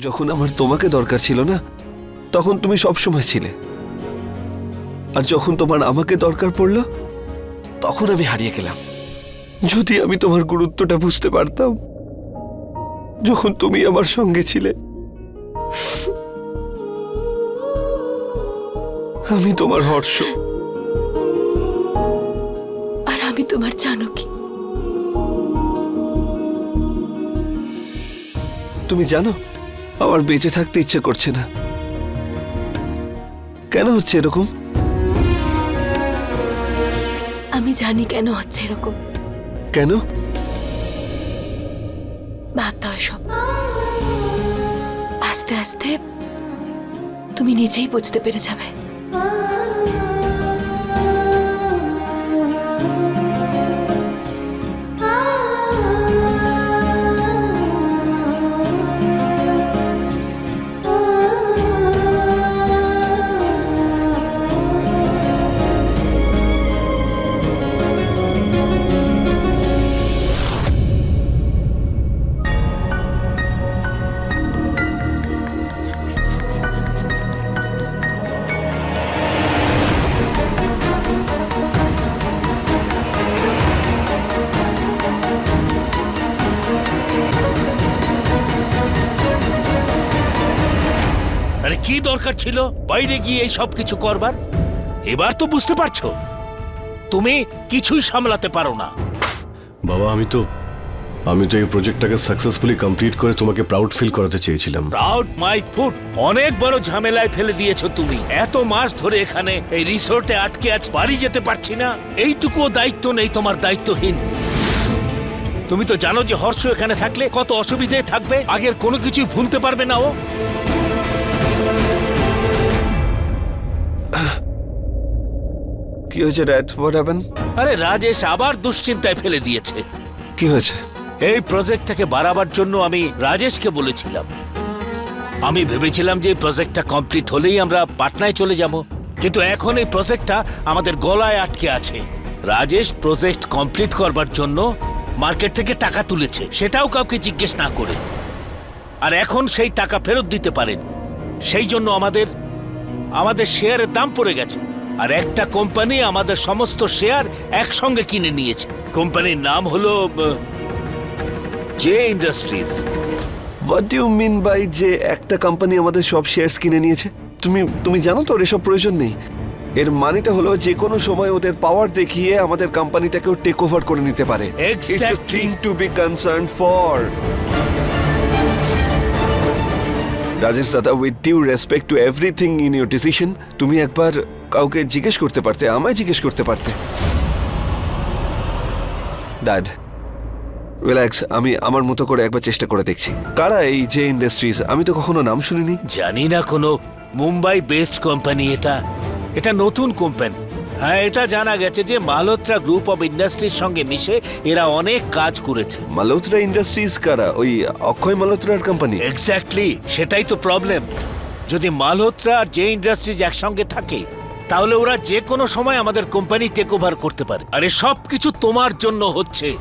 যখন আমার তোমাকে দরকার ছিল না তখন তুমি সব সময় ছিলে। আর যখন তোমার আমাকে দরকার পড়ল তখন আমি হারিয়ে গেলাম। যদি আমি তোমার গুরুত্বটা বুঝতে পারতাম যখন তুমি আমার সঙ্গে ছিলে আমি তোমার হর্ষ। আর আমি তোমার জানকী তুমি জানো আমার বেঁচে থাকতে ইচ্ছে করছে না। কেন হচ্ছে এরকম? আমি জানি কেন হচ্ছে এরকম। কেন? বাদ দাও এসব। আস্তে আস্তে তুমি নিজেই বুঝতে পেরে যাবে। দরকার ছিল বাইরে গিয়ে এই সব কিছু করবার? এবার তো বুঝতে পারছ তুমি কিছুই সামলাতে পারো না। বাবা আমি তো আমি তো এই প্রজেক্টটাকে সাকসেসফুলি কমপ্লিট করে তোমাকে প্রাউড ফিল করাতে চেয়েছিলাম। প্রাউড মাই ফুড অনেক বড় ঝামেলায় ফেলে দিয়েছ তুমি। এত মাস ধরে এখানে এই রিসোর্টে আটকে আছ বাড়ি যেতে পারছি না। এইটুকুও দায়িত্ব নেই তোমার দায়িত্বহীন। তুমি তো জানো যে হর্ষ এখানে থাকলে কত অসুবিধে থাকবে আগের কোনো কিছুই ভুলতে পারবে না ও। হয়েছে ড্যাড হোয়াট হ্যাপেন আরে রাজেশ আবার দুশ্চিন্তায় ফেলে দিয়েছে। কি হয়েছে? এই প্রজেক্টটাকে বাড়াবার জন্য আমি রাজেশকে বলেছিলাম। আমি ভেবেছিলাম যে প্রজেক্টটা কমপ্লিট হলেই আমরা পাটনায় চলে যাব। কিন্তু এখন এই প্রজেক্টটা আমাদের গলায় আটকে আছে। রাজেশ প্রজেক্ট কমপ্লিট করবার জন্য মার্কেট থেকে টাকা তুলেছে। সেটাও কাউকে জিজ্ঞেস না করে। আর এখন সেই টাকা ফেরত দিতে পারেন। সেই জন্য আমাদের আমাদের শেয়ারের দাম পড়ে গেছে। আর একটা কোম্পানি আমাদের সমস্ত শেয়ার একসঙ্গে কিনে নিয়েছে। কোম্পানির নাম হলো J industries what do mean by যে একটা কোম্পানি আমাদের সব শেয়ারস কিনে নিয়েছে? তুমি তুমি জানো তো ওর এসব প্রয়োজন নেই। এর মানেটা হলো যে কোনো সময় ওদের পাওয়ার দেখিয়ে আমাদের কোম্পানিটাকেও টেক ওভার করে নিতে পারে। It's Exactly. Thing to be concern for Rajesh দাদা with due respect to everything in your decision তুমি একবার কাউকে জিজ্ঞেস করতে পারতে আমায় জিজ্ঞেস করতে পারতে। ড্যাড রিল্যাক্স আমি আমার মতো করে একবার চেষ্টা করে দেখছি। কারা এই যে ইন্ডাস্ট্রিজ আমি তো কখনো নাম শুনিনি। জানি না কোনো মুম্বাই বেসড কোম্পানি এটা। এটা নতুন কোম্পানি হ্যাঁ এটা জানা গেছে যে মালহোত্রা গ্রুপ অফ ইন্ডাস্ট্রির সঙ্গে মিশে এরা অনেক কাজ করেছে। মালহোত্রা ইন্ডাস্ট্রিজ কারা? ওই অক্ষয় মালহোত্রার কোম্পানি এক্স্যাক্টলি সেটাই তো প্রবলেম যদি মালহোত্রা আর যে ইন্ডাস্ট্রিজ একসঙ্গে থাকে তাহলে ওরা যে কোনো সময় আমাদের কোম্পানি টেক ওভার করতে পারে। আরে সব কিছু তোমার জন্য হচ্ছে।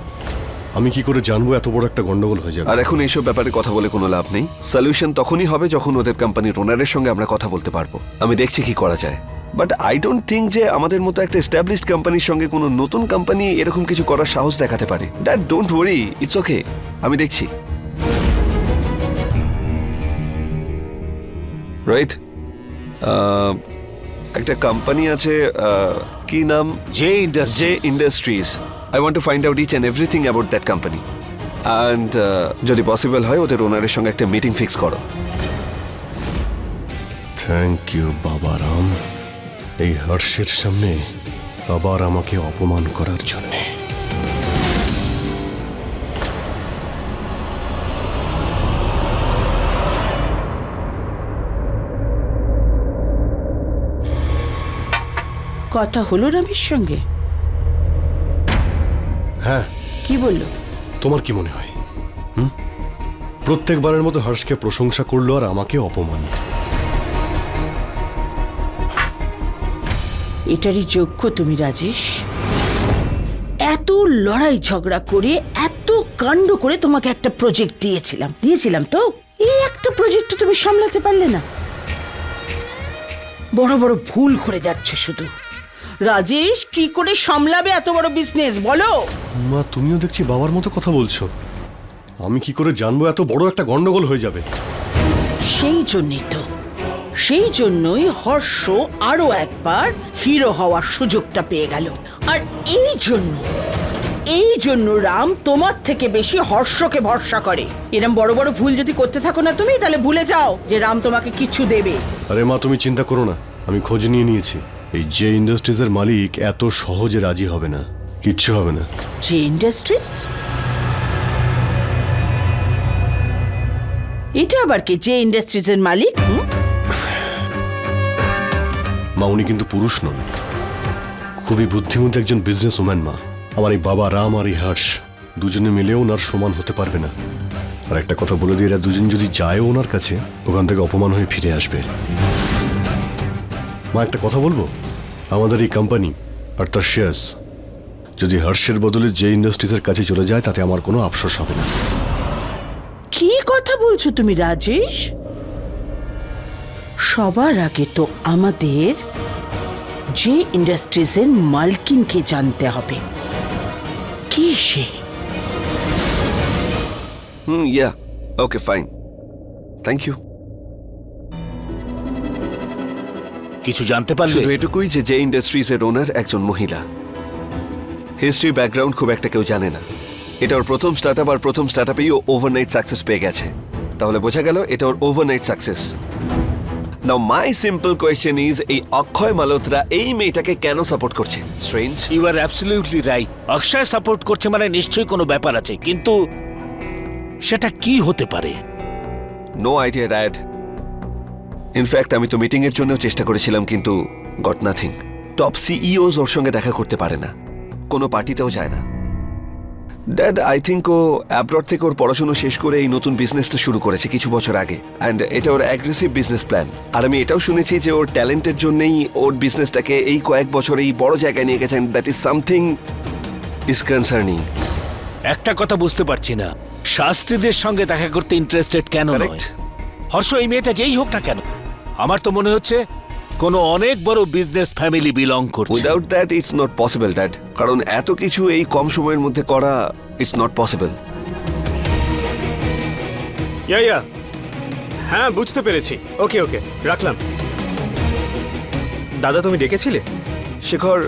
আমি কি করে জানব এত বড় একটা গন্ডগোল হয়ে যাবে? আর এখন এইসব ব্যাপারে কথা বলে কোনো লাভ নেই। সলিউশন তখনই হবে যখন ওদের কোম্পানির ওনারের সঙ্গে আমরা কথা বলতে পারব। আমি দেখছি কি করা যায়। বাট আই ডোন্ট থিঙ্ক যে আমাদের মতো একটা এস্টাবলিশড কোম্পানির সঙ্গে কোনো নতুন কোম্পানি এরকম কিছু করার সাহস দেখাতে পারে। That don't worry it's okay আমি দেখছি। রোহিত একটা কোম্পানি আছে কি নাম? J industry J industries I want to find out each and everything about that company uh, যদি পসিবল হয় ওদের ওনারের সঙ্গে একটা মিটিং ফিক্স করো। থ্যাংক ইউ বাবা রাম এই হর্ষের সামনে আবার আমাকে অপমান করার জন্যে। কথা হলো রবির সঙ্গে? হ্যাঁ। কি বলল? তোমার কি মনে হয়? হুম? প্রত্যেকবারের মতো হর্ষকে প্রশংসা করল আর আমাকে অপমান। এটারই যোগ্য তুমি রাজেশ। এত লড়াই ঝগড়া করে এত কাণ্ড করে তোমাকে একটা প্রজেক্ট দিয়েছিলাম। দিয়েছিলাম তো? এই একটা প্রজেক্ট তুমি সামলাতে পারলে না। বড় বড় ভুল করে যাচ্ছে শুধু। রাজেশ কি করে সামলাবে এত বড় বিজনেস বলো। মা তুমিও দেখছি বাবার মতো কথা বলছো। আমি কি করে জানব এত বড় একটা গন্ডগোল হয়ে যাবে? সেই জন্যই তো সেই জন্যই হর্ষ আরও একবার হিরো হওয়ার সুযোগটা পেয়ে গেল। আর এই জন্য এই জন্য রাম তোমার থেকে বেশি হর্ষকে ভরসা করে। এরম বড় বড় ভুল যদি করতে থাকো না তুমি তাহলে ভুলে যাও যে রাম তোমাকে কিছু দেবে। আরে মা তুমি চিন্তা করো না আমি খোঁজ নিয়ে নিয়েছি। এই যে ইন্ডাস্ট্রিজের মালিক এত সহজে রাজি হবে না। কিচ্ছু হবে না। যে ইন্ডাস্ট্রিজ? এটা আবার কি যে ইন্ডাস্ট্রিজের মালিক? হুম? মা উনি কিন্তু পুরুষ নন। খুবই বুদ্ধিমতী একজন বিজনেস ওম্যান মা। আমার এই বাবা রাম আর এই হর্ষ দুজনে মিলেও ওনার সমান হতে পারবে না। আর একটা কথা বলে দিয়ে এরা দুজন যদি যায় ওনার কাছে ওখান থেকে অপমান হয়ে ফিরে আসবে। মা একটা কথা বলব? আমাদের এই কোম্পানি আর তার শেয়ার্স যদি হর্ষের বদলে যে ইন্ডাস্ট্রিজের কাছে চলে যায় তাতে আমার কোনো আফসোস হবে না। কি কথা বলছো তুমি রাজেশ? সবার আগে তো আমাদের যে ইন্ডাস্ট্রিজের মালকিনকে জানতে হবে। কি সে? হুম yeah okay fine thank you কিছু জানতে পারলে? শুধু এটুকুই যে যে ইন্ডাস্ট্রিজের ওনার একজন মহিলা। হিস্ট্রি ব্যাকগ্রাউন্ড খুব একটা কেউ জানে না। এটা ওর প্রথম স্টার্ট আপ আর প্রথম স্টার্ট আপেই ও ওভারনাইট সাকসেস পেয়ে গেছে। তাহলে বোঝা গেল এটা ওর overnight success now my simple question is এই অক্ষয় মালোত্রা এই মেয়েটাকে কেন সাপোর্ট করছে? Strange you are absolutely right Akshay support করছে মানে নিশ্চয়ই কোনো ব্যাপার আছে কিন্তু সেটা কি হতে পারে? নো আইডিয়া ড্যাড ইনফ্যাক্ট আমি তো মিটিং এর জন্য চেষ্টা করেছিলাম কিন্তু গট নাথিং টপ সিইওস ওর সঙ্গে দেখা করতে পারে না। কোনো পার্টিতেও যায় না। ড্যাড আই থিঙ্ক ও অ্যাব্রড থেকে ওর পড়াশোনা শেষ করে এই নতুন বিজনেসটা শুরু করেছে কিছু বছর আগে। অ্যান্ড এটা ওর অ্যাগ্রেসিভ বিজনেস প্ল্যান আর আমি এটাও শুনেছি যে ওর ট্যালেন্টের জন্যই ওর বিজনেসটাকে এই কয়েক বছর এই বড় জায়গায় নিয়ে গেছেন। That is something is concerning একটা কথা বুঝতে পারছি না। শাস্ত্রীদের সঙ্গে দেখা করতে ইন্টারেস্টেড কেন হর্ষ এই মেয়েটা যেই হোক না কেন আমার তো মনে হচ্ছে কোনো অনেক বড় বিজনেস ফ্যামিলি বিলং করছে। Without that it's not possible dad কারণ এত কিছু এই কম সময়ের মধ্যে করা it's not possible yeah yeah হ্যাঁ বুঝতে পেরেছি। ওকে ওকে রাখলাম। দাদা তুমি ডেকেছিলে? শেখর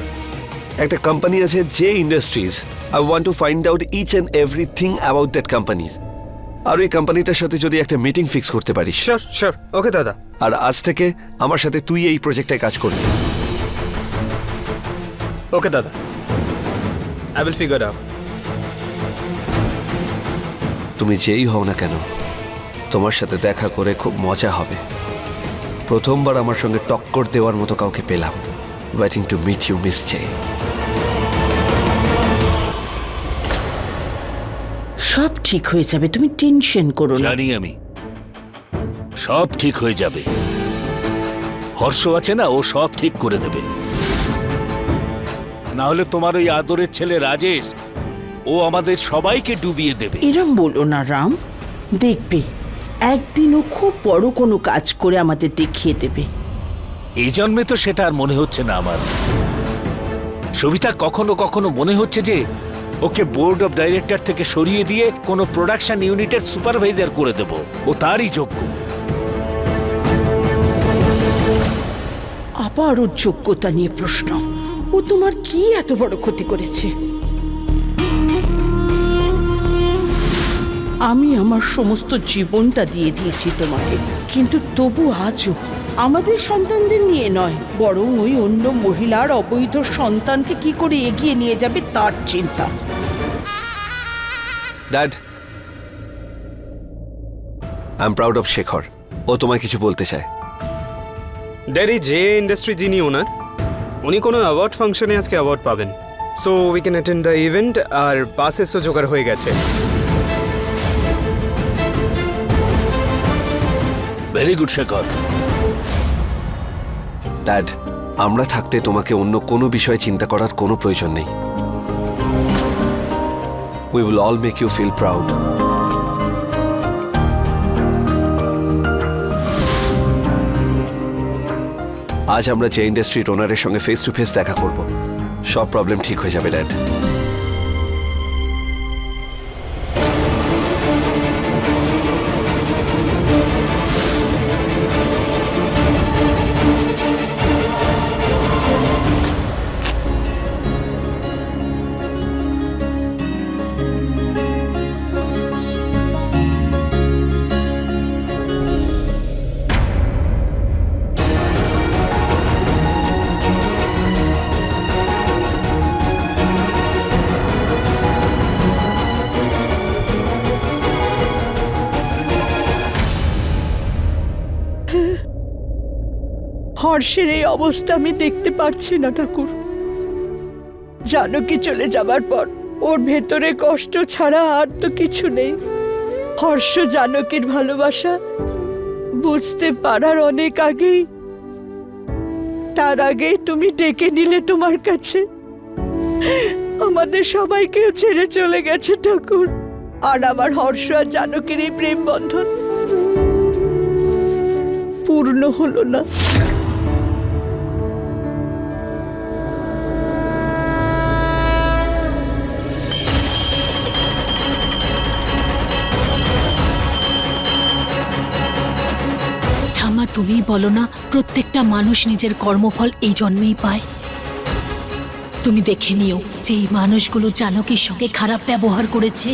একটা কোম্পানি আছে J industries I want to find out each and everything about that company আর ওই কোম্পানিটার সাথে যদি একটা মিটিং ফিক্স করতে পারিস। শিওর শিওর ওকে দাদা। আর আজ থেকে আমার সাথে তুই এই প্রজেক্টে কাজ করবি। ওকে দাদা। আই উইল ফিগার আউট তুমি যেই হও না কেন তোমার সাথে দেখা করে খুব মজা হবে। প্রথমবার আমার সঙ্গে টক্কর দেওয়ার মতো কাউকে পেলাম। Waiting to meet you miss J সব ঠিক হয়ে যাবে তুমি টেনশন করো না। জানি আমি। সব ঠিক হয়ে যাবে। হর্ষ আছে না ও সব ঠিক করে দেবে। না হলে তোমার ওই আদরের ছেলে রাজেশ ও আমাদের সবাইকে ডুবিয়ে দেবে। এরম বলো না রাম। দেখবে একদিন ও খুব বড় কোনো কাজ করে আমাদের দেখিয়ে দেবে। এই জন্মে তো সেটা আর মনে হচ্ছে না আমার। সবিতা কখনো কখনো মনে হচ্ছে যে ওকে বোর্ড অফ ডাইরেক্টর থেকে সরিয়ে দিয়ে কোনো প্রোডাকশন ইউনিটের সুপারভাইজার করে দেব। ও তারই যোগ্য। আবার ওর যোগ্যতা নিয়ে প্রশ্ন। ও তোমার কি এত বড় ক্ষতি করেছে? আমি আমার সমস্ত জীবনটা দিয়ে দিয়েছি তোমাকে, কিন্তু তবু আজও আমাদের সন্তানদের নিয়ে নয় বরং ওই অন্য মহিলার অবৈধ সন্তানকে কি করে এগিয়ে নিয়ে যাবে তার চিন্তা। Dad I am proud of Shekhar ও তোমায় কিছু বলতে চায়। ড্যাডি যে ইন্ডাস্ট্রি যিনি ওনার উনি কোনো অ্যাওয়ার্ড ফাংশনে আজকে অ্যাওয়ার্ড পাবেন। So we can attend the event আর পাসেসও জোগাড় হয়ে গেছে। ভেরি গুড শেখর ড্যাড আমরা থাকতে তোমাকে অন্য কোনো বিষয়ে চিন্তা করার কোনো প্রয়োজন নেই। We will all make you feel proud আজ আমরা যে ইন্ডাস্ট্রির ওনারের সঙ্গে ফেস টু ফেস দেখা করব। সব প্রবলেম ঠিক হয়ে যাবে ড্যাড হর্ষের এই অবস্থা আমি দেখতে পারছি না, ঠাকুর। জানকী চলে যাবার পর ওর ভেতরে কষ্ট ছাড়া আর তো কিছু নেই। হর্ষ জানকীর ভালোবাসা বুঝতে পারার অনেক আগেই, তার আগেই তুমি ডেকে নিলে তোমার কাছে। আমাদের সবাইকেও ছেড়ে চলে গেছে, ঠাকুর। আর আমার হর্ষ আর জানকীর এই প্রেম বন্ধন পূর্ণ হলো না। তুমি বলো না, প্রত্যেকটা মানুষ নিজের কর্মফল এই জন্মেই পায়। তুমি দেখে নিও যে এই মানুষগুলো জানকীর সঙ্গে খারাপ ব্যবহার করেছে,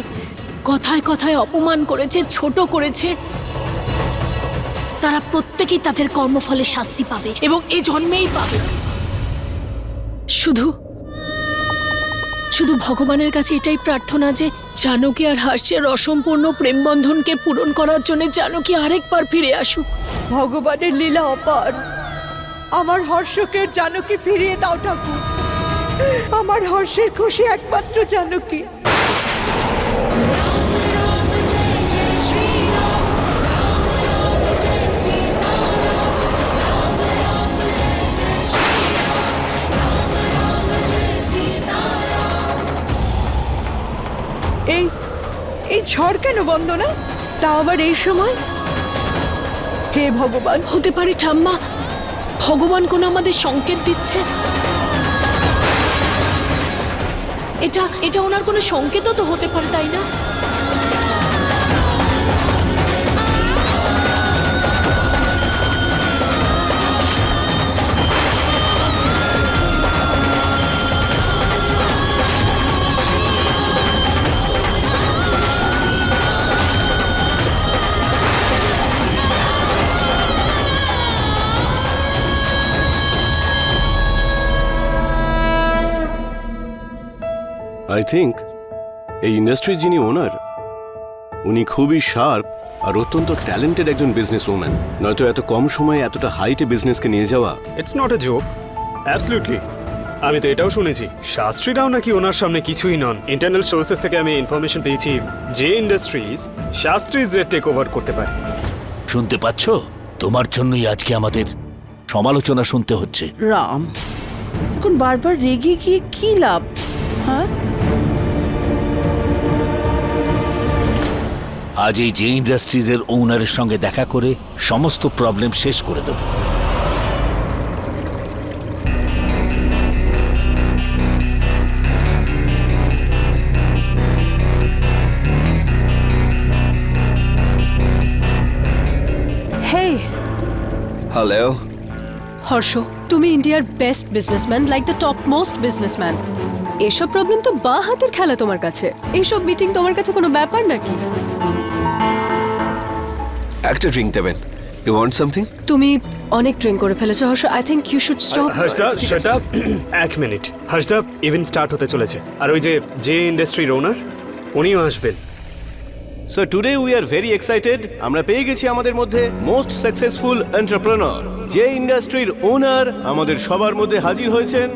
কথায় কথায় অপমান করেছে, ছোট করেছে। তারা প্রত্যেকেই তাদের কর্মফলে শাস্তি পাবে এবং এই জন্মেই পাবে। শুধু শুধু ভগবানের কাছে এটাই প্রার্থনা যে জানকী আর হাস্যের অসম্পূর্ণ প্রেমবন্ধনকে পূরণ করার জন্য জানকী আরেকবার ফিরে আসুক। ভগবানের লীলা অপার। আমার হর্ষকে জানকী ফিরিয়ে দাও ঠাকুর। আমার হর্ষের খুশি একমাত্র জানকী। এই এই ঝড় কেন বন্ধ না? তাও আবার এই সময়? হে ভগবান। হতে পারে ঠাম্মা, ভগবান কোনো আমাদের সংকেত দিচ্ছে? এটা এটা ওনার কোনো সংকেতও তো হতে পারে, তাই না? আই থিঙ্ক এই ইন্ডাস্ট্রির যিনি ওনার উনি খুবই শার্প আর অত্যন্ত ট্যালেন্টেড একজন বিজনেস ওম্যান নয়তো এত কম সময়ে এতটা হাইটে বিজনেসকে নিয়ে যাওয়া। It's not a joke absolutely আমি তো এটাও শুনেছি। শাস্ত্রীরাও নাকি ওনার সামনে কিছুই নন। ইন্টারনাল সোর্সেস থেকে আমি ইনফরমেশন পেয়েছি যে ইন্ডাস্ট্রিজ শাস্ত্রীজদের টেক ওভার করতে পারে। শুনতে পাচ্ছ? তোমার জন্যই আজকে আমাদের সমালোচনা শুনতে হচ্ছে। রাম এখন বারবার রেগে গিয়ে কি লাভ? হ্যাঁ? আজ এই যে ইন্ডাস্ট্রিজের ওনারের সঙ্গে দেখা করে সমস্ত প্রবলেম শেষ করে দেব। হে হ্যালো। হর্ষ তুমি ইন্ডিয়ার best businessman like the top most businessman. এসব প্রবলেম তো বা হাতের খেলা তোমার কাছে। এইসব মিটিং তোমার কাছে কোনো ব্যাপার নাকি? একটা ড্রিঙ্ক দেবেন। ইউ ওয়ান্ট সামথিং তুমি অনেক ড্রিঙ্ক করে ফেলেছো Harsh. I think you should stop Harshada আপ এক মিনিট হর্ষদা ইভেন্ট স্টার্ট হতে চলেছে। আর ওই যে যে ইন্ডাস্ট্রির ওনার উনিও আসবেন। So today we are very excited আমরা পেয়ে গেছি আমাদের মধ্যে মোস্ট সাকসেসফুল এন্টারপ্রেনার যে ইন্ডাস্ট্রির ওনার আমাদের সবার মধ্যে হাজির হয়েছেন।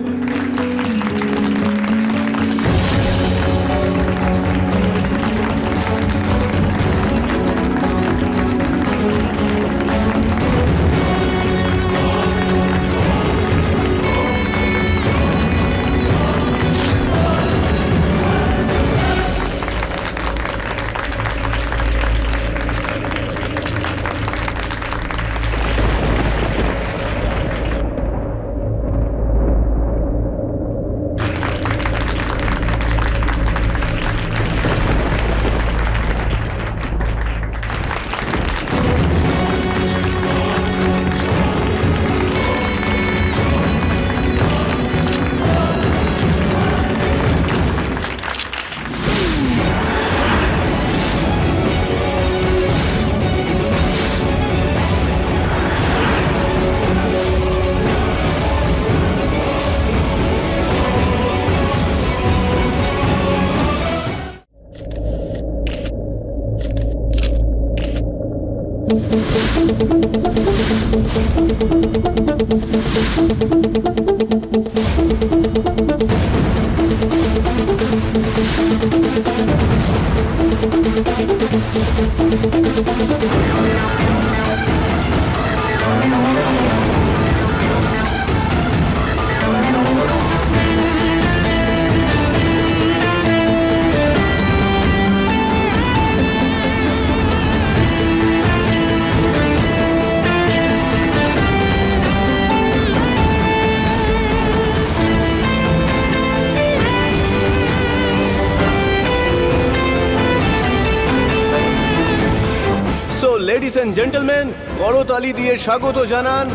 এন্ড জেন্টলম্যান করতালি দিয়ে স্বাগত জানান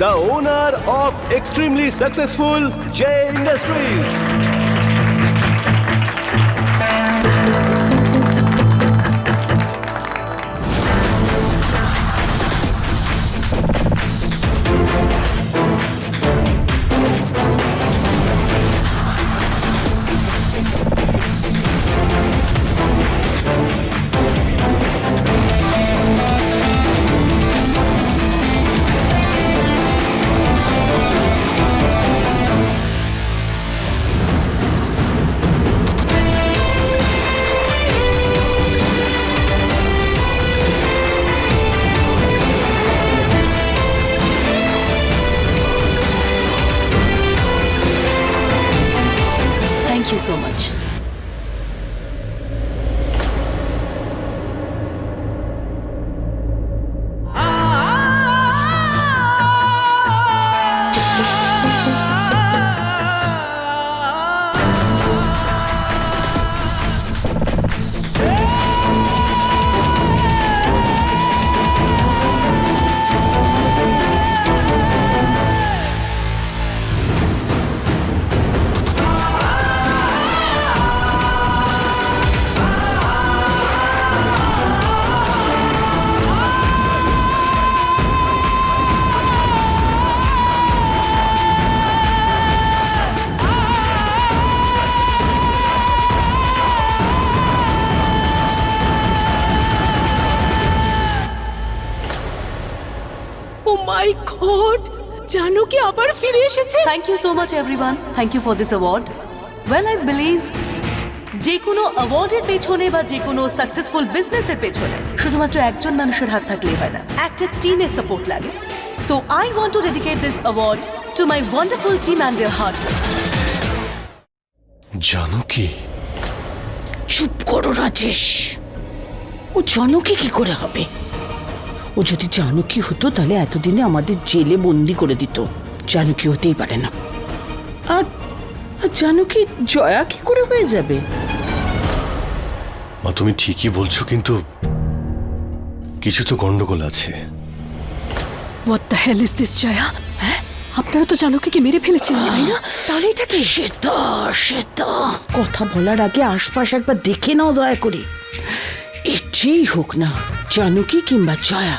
the owner of extremely successful J industries my god! জানো কি আবার ফিরে এসেছে? Thank you so much, everyone. Thank you for this award. Well, I believe যে কোনো অ্যাওয়ার্ডের পেছনে বা যে কোনো সাকসেসফুল বিজনেসের পেছনে শুধুমাত্র একজন মানুষের হাত থাকলেই হয় না একটা টিমের সাপোর্ট লাগে। So I want to dedicate this award to my wonderful team and their hard জানো কি? চুপ করো রাজেশ। ও জানকি কি করে হবে? ও যদি জানকি হতো তাহলে এতদিনে আমাদের জেলে বন্দি করে দিত। জানকি হতেই পারে না। আর আর জানকি জয়া কি করে হয়ে যাবে? মা তুমি ঠিকই বলছো কিন্তু কিছু তো গন্ডগোল আছে। What the hell is this Jaya? হ্যাঁ? আপনারা তো জানো কি মেরে ফেলেছিলেন তাই না? তাহলে এটা কি? শ্বেতা শ্বেতা কথা বলার আগে আশপাশ একবার দেখে নাও দয়া করে। এর যেই হোক না। জানকি কিংবা জয়া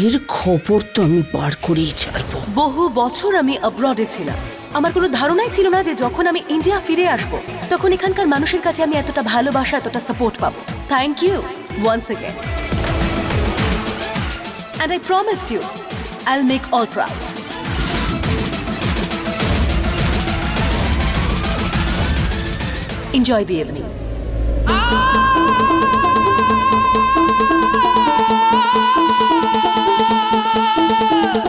এর খবর তো আমি বার করেই ছাড়বো। বহু বছর আমি অব্রডে ছিলাম। আমার কোনো ধারণাই ছিল না যে যখন আমি ইন্ডিয়া ফিরে আসব তখন এখানকার মানুষের কাছে আমি এতটা ভালোবাসা এতটা সাপোর্ট পাবো। Thank you once again and I promised you I make all proud enjoy the evening Thank you.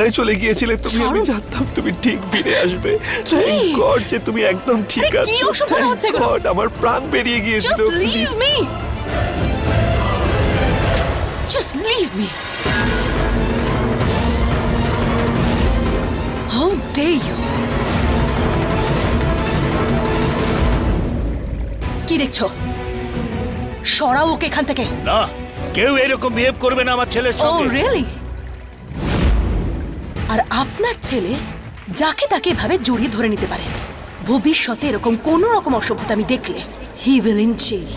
কোথায় চলে গিয়েছিলে তুমি? আমি। জানতাম তুমি ঠিক ফিরে আসবে। থ্যাংক গড যে তুমি একদম ঠিক আছো। কি অসম্ভব হচ্ছে এগুলো? God, আমার প্রাণ বেরিয়ে গিয়েছিল just leave me just leave me how dare you কি দেখছ? সরাও ওকে এখান থেকে। না কেউ এরকম বিহেভ করবে না আমার ছেলের সঙ্গে। ও রিয়েলি আর আপনার ছেলে যাকে তাকে এভাবে জড়িয়ে ধরে নিতে পারে। ভবিষ্যতে এরকম কোনো রকম অসভ্যতা আমি দেখলে হি উইল ইন জেল